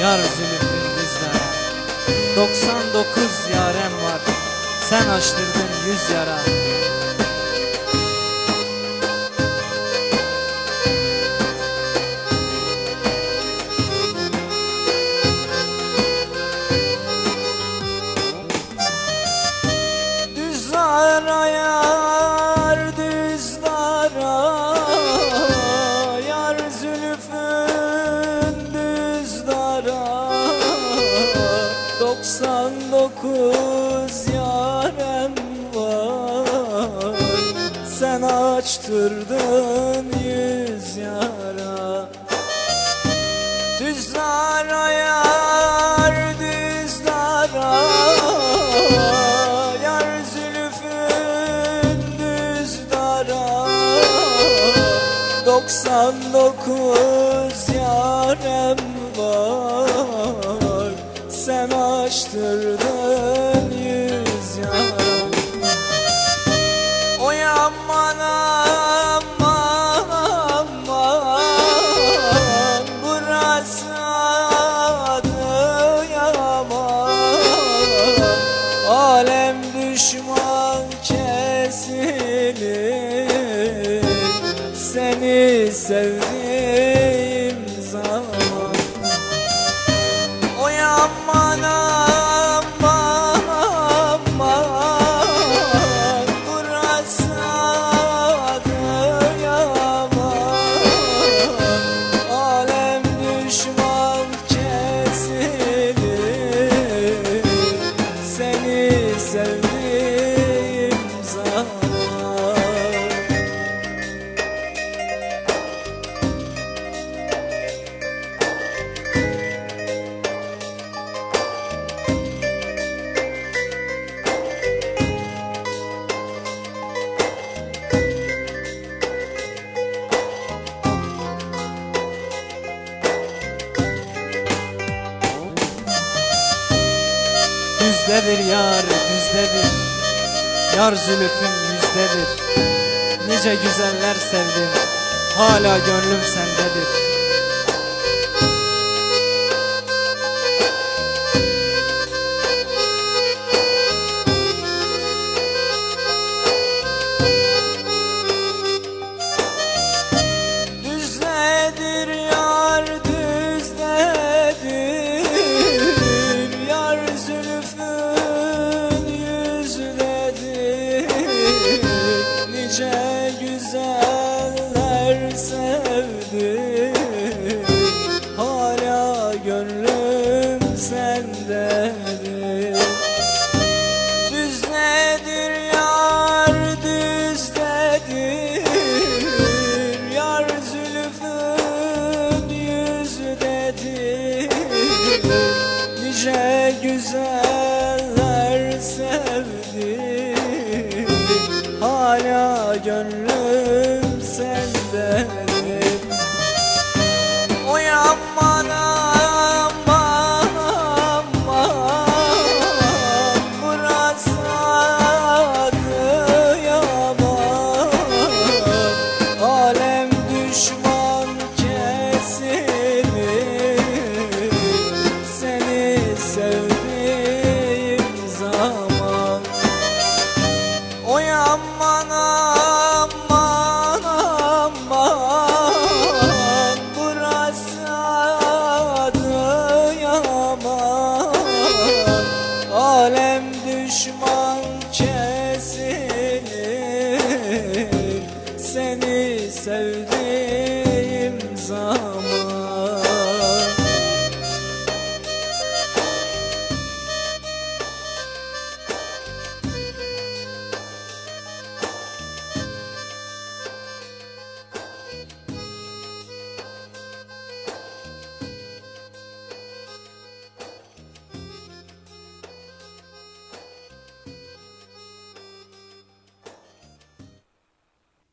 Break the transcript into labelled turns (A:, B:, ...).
A: Yar zülfün düzlere 99 yarem var. Sen açtırdın yüz yara 99 yarem var. Sen açtırdın yüz yara. Düzlara yar düzlara Yar zülfün düzlara 99 yarem var. Sen açtırdın yüz yaram Oy aman aman aman. Burası adı yaman. Alem düşman kesilir. Seni sevdiğim Düzdedir yar düzdedir Yar zülüfün yüzdedir. Nice güzeller sevdim Hala gönlüm sendedir güzeller sevdim. Hala gönlüm sendedir aman aman aman. Burası adı Adıyaman Alem düşman kesilir Seni sevdim.